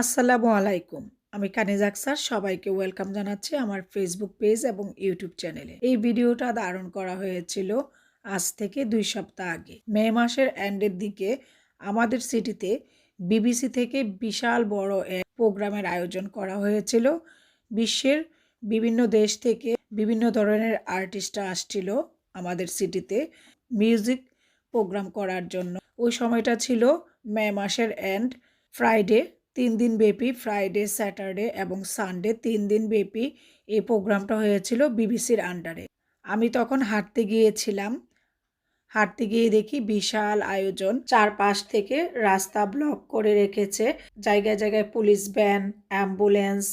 আসসালামু আলাইকুম। আমি কানিজ আক্সার, সবাইকে ওয়েলকাম জানাচ্ছি আমার ফেসবুক পেজ এবং ইউটিউব চ্যানেলে। এই ভিডিওটা ধারণ করা হয়েছিল আজ থেকে দুই সপ্তাহ আগে। মে মাসের এন্ডের দিকে আমাদের সিটিতে বিবিসি থেকে বিশাল বড় এক প্রোগ্রামের আয়োজন করা হয়েছিল। বিশ্বের বিভিন্ন দেশ থেকে বিভিন্ন ধরনের আর্টিস্টরা আসছিল আমাদের সিটিতে মিউজিক প্রোগ্রাম করার জন্য। ওই সময়টা ছিল মে মাসের এন্ড ফ্রাইডে তিন দিন ব্যাপী ফ্রাইডে স্যাটারডে এবং সানডে তিন দিন ব্যাপী এই প্রোগ্রামটা হয়েছিল বিবিসির আন্ডারে আমি তখন হাঁটতে গিয়েছিলাম। হাঁটতে গিয়ে দেখি বিশাল আয়োজন। চারপাশ থেকে রাস্তা ব্লক করে রেখেছে। জায়গায় জায়গায় পুলিশ ভ্যান অ্যাম্বুলেন্স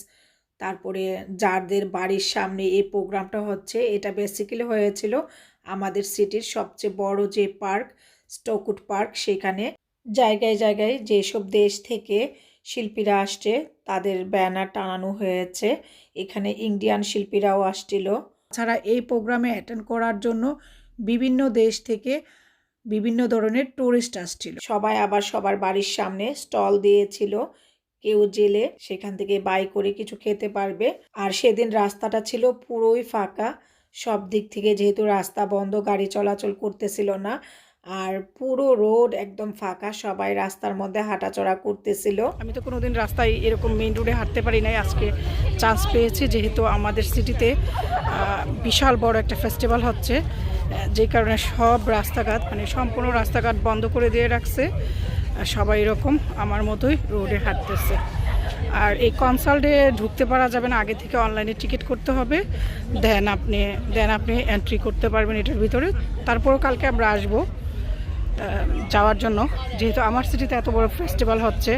তারপরে যাদের বাড়ির সামনে এই প্রোগ্রামটা হচ্ছে, এটা বেসিক্যালি হয়েছিল আমাদের সিটির সবচেয়ে বড় যে পার্ক স্টকুট পার্ক সেখানে জায়গায় জায়গায় যেসব দেশ থেকে শিল্পীরা আসছে, তাদের ব্যানার টানানো হয়েছে। এখানে ইন্ডিয়ান শিল্পীরাও আসছিল। ছাড়া এই প্রোগ্রামে অ্যাটেন্ড করার জন্য বিভিন্ন দেশ থেকে বিভিন্ন ধরনের টুরিস্ট আসছিল। সবাই আবার সবার বাড়ির সামনে স্টল দিয়েছিল। কেউ জেলে, সেখান থেকে বাই করে কিছু খেতে পারবে। আর সেদিন রাস্তাটা ছিল পুরোই ফাঁকা। সব দিক থেকে যেহেতু রাস্তা বন্ধ, গাড়ি চলাচল করতেছিল না। আর পুরো রোড একদম ফাঁকা, সবাই রাস্তার মধ্যে হাঁটাচড়া করতেছিল। আমি তো কোনোদিন রাস্তায় এরকম মেইন রোডে হাঁটতে পারি নাই, আজকে চান্স পেয়েছি যেহেতু আমাদের সিটিতে বিশাল বড় একটা ফেস্টিভ্যাল হচ্ছে যে কারণে সব রাস্তাঘাট মানে সম্পূর্ণ রাস্তাঘাট বন্ধ করে দিয়ে রাখছে সবাই এরকম আমার মতোই রোডে হাঁটতেছে। আর এই কনসাল্টে ঢুকতে পারা যাবে না, আগে থেকে অনলাইনে টিকিট করতে হবে দেন আপনি দেন আপনি এন্ট্রি করতে পারবেন এটার ভিতরে, তারপরও কালকে আমরা আসব। যাওয়ার জন্য। যেহেতু আমার সিটিতে এত বড় ফেস্টিভ্যাল হচ্ছে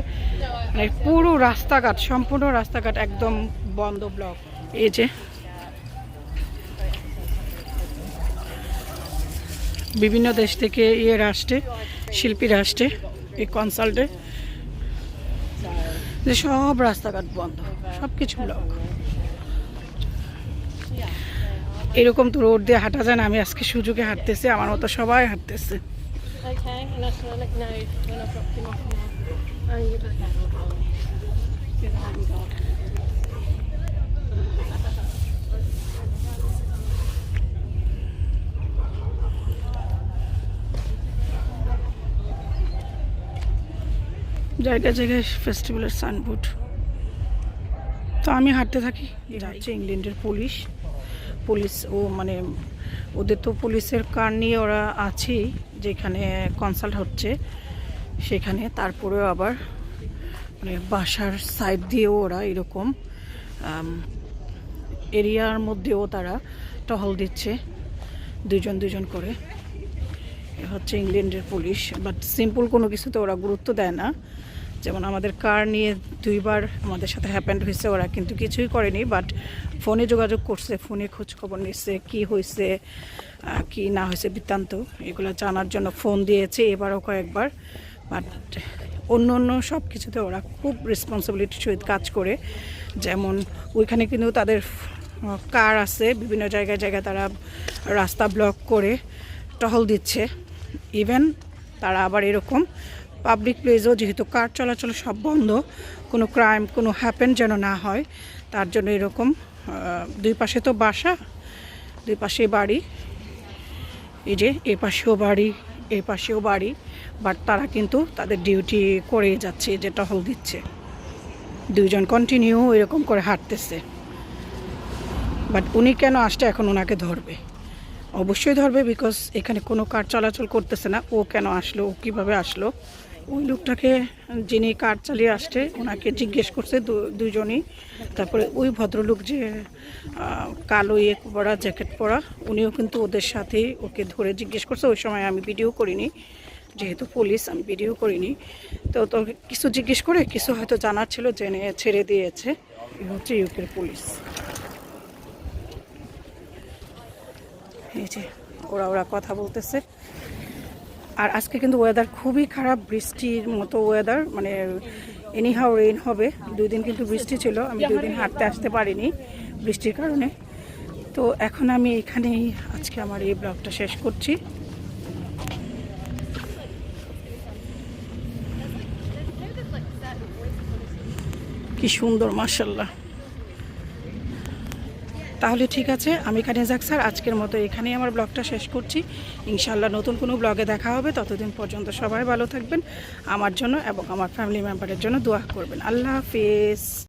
মানে পুরো রাস্তাঘাট, সম্পূর্ণ রাস্তাঘাট একদম বন্ধ ব্লক এই যে বিভিন্ন দেশ থেকে ইয়ে আসছে, শিল্পীরা আসছে, এই কনসাল্টে যে সব রাস্তাঘাট বন্ধ সব কিছু ব্লক এরকম তো রোড দিয়ে হাঁটা যায় না, আমি আজকে সুযোগে হাঁটতেছি, আমার মতো সবাই হাঁটতেছে। Okay, and I shall let know when I've dropped him off now. And you Good hand, God. জায়গায় জায়গায় ফেস্টিভ্যালের সাইনবোর্ড তো আমি হাঁটতে থাকি এটা হচ্ছে ইংল্যান্ডের পুলিশ পুলিশ ও মানে ওদের তো পুলিশের কার নিয়ে ওরা আছেই যেখানে কনসাল্ট হচ্ছে, সেখানে তারপরেও আবার মানে বাসার সাইড দিয়েও ওরা এরকম এরিয়ার মধ্যেও তারা টহল দিচ্ছে দুজন দুজন করে। হচ্ছে ইংল্যান্ডের পুলিশ বাট সিম্পল কোনো কিছুতে ওরা গুরুত্ব দেয় না। যেমন আমাদের কার নিয়ে দুইবার আমাদের সাথে হ্যাপেন্ড হয়েছে, ওরা কিন্তু কিছুই করেনি বাট ফোনে যোগাযোগ করছে ফোনে খোঁজ খবর নিচ্ছে, কী হয়েছে কি না হয়েছে বৃত্তান্ত, এগুলো জানার জন্য ফোন দিয়েছে এবারও কয়েকবার বাট অন্য অন্য সব কিছুতে ওরা খুব রেসপন্সিবিলিটির সহিত কাজ করে, যেমন ওইখানে কিন্তু তাদের কার আছে, বিভিন্ন জায়গায় জায়গায় তারা রাস্তা ব্লক করে টহল দিচ্ছে ইভেন তারা আবার এরকম পাবলিক প্লেসও যেহেতু কার চলাচল সব বন্ধ, কোনো ক্রাইম কোনো হ্যাপেন যেন না হয়, তার জন্য এরকম দুই পাশে তো বাসা, দুই পাশে বাড়ি, এই যে এ পাশেও বাড়ি, এ পাশেও বাড়ি বাট তারা কিন্তু তাদের ডিউটি করে যাচ্ছে, যে টহল দিচ্ছে। দুইজন কন্টিনিউ এরকম করে হাঁটতেছে। বাট উনি কেন আসছে এখন ওনাকে ধরবে? অবশ্যই ধরবে বিকজ এখানে কোনো কার চলাচল করতেছে না, ও কেন আসলো, ও কীভাবে আসলো? ওই লোকটাকে যিনি কার চালিয়ে আসছে, ওনাকে জিজ্ঞেস করছে দুজনই। তারপরে ওই ভদ্রলোক যে কালো ইয়ে পরা, জ্যাকেট পরা, উনিও কিন্তু ওদের সাথেই ওকে ধরে জিজ্ঞেস করছে। ওই সময় আমি ভিডিও করিনি, যেহেতু পুলিশ, আমি ভিডিও করিনি। তো তো কিছু জিজ্ঞেস করে কিছু হয়তো জানার ছিল, জেনে, ছেড়ে দিয়েছে। হচ্ছে ইউকের পুলিশ। এই যে, ওরা ওরা কথা বলতেছে। আর আজকে কিন্তু ওয়েদার খুবই খারাপ, বৃষ্টির মতো ওয়েদার মানে এনিহাও রেইন হবে। দুই দিন কিন্তু বৃষ্টি ছিল, আমি দুই দিন হাঁটতে আসতে পারিনি বৃষ্টির কারণে। তো এখন আমি এখানেই আজকে আমার এই ব্লগটা শেষ করছি। কি সুন্দর মার্শাল্লাহ তাহলে ঠিক আছে, আমি কানিজাক স্যার, আজকের মতো এখানেই আমার ব্লগটা শেষ করছি। ইনশাল্লাহ নতুন কোনো ব্লগে দেখা হবে, ততদিন পর্যন্ত সবাই ভালো থাকবেন, আমার জন্য এবং আমার ফ্যামিলি মেম্বারের জন্য দোয়া করবেন। আল্লাহ হাফিজ।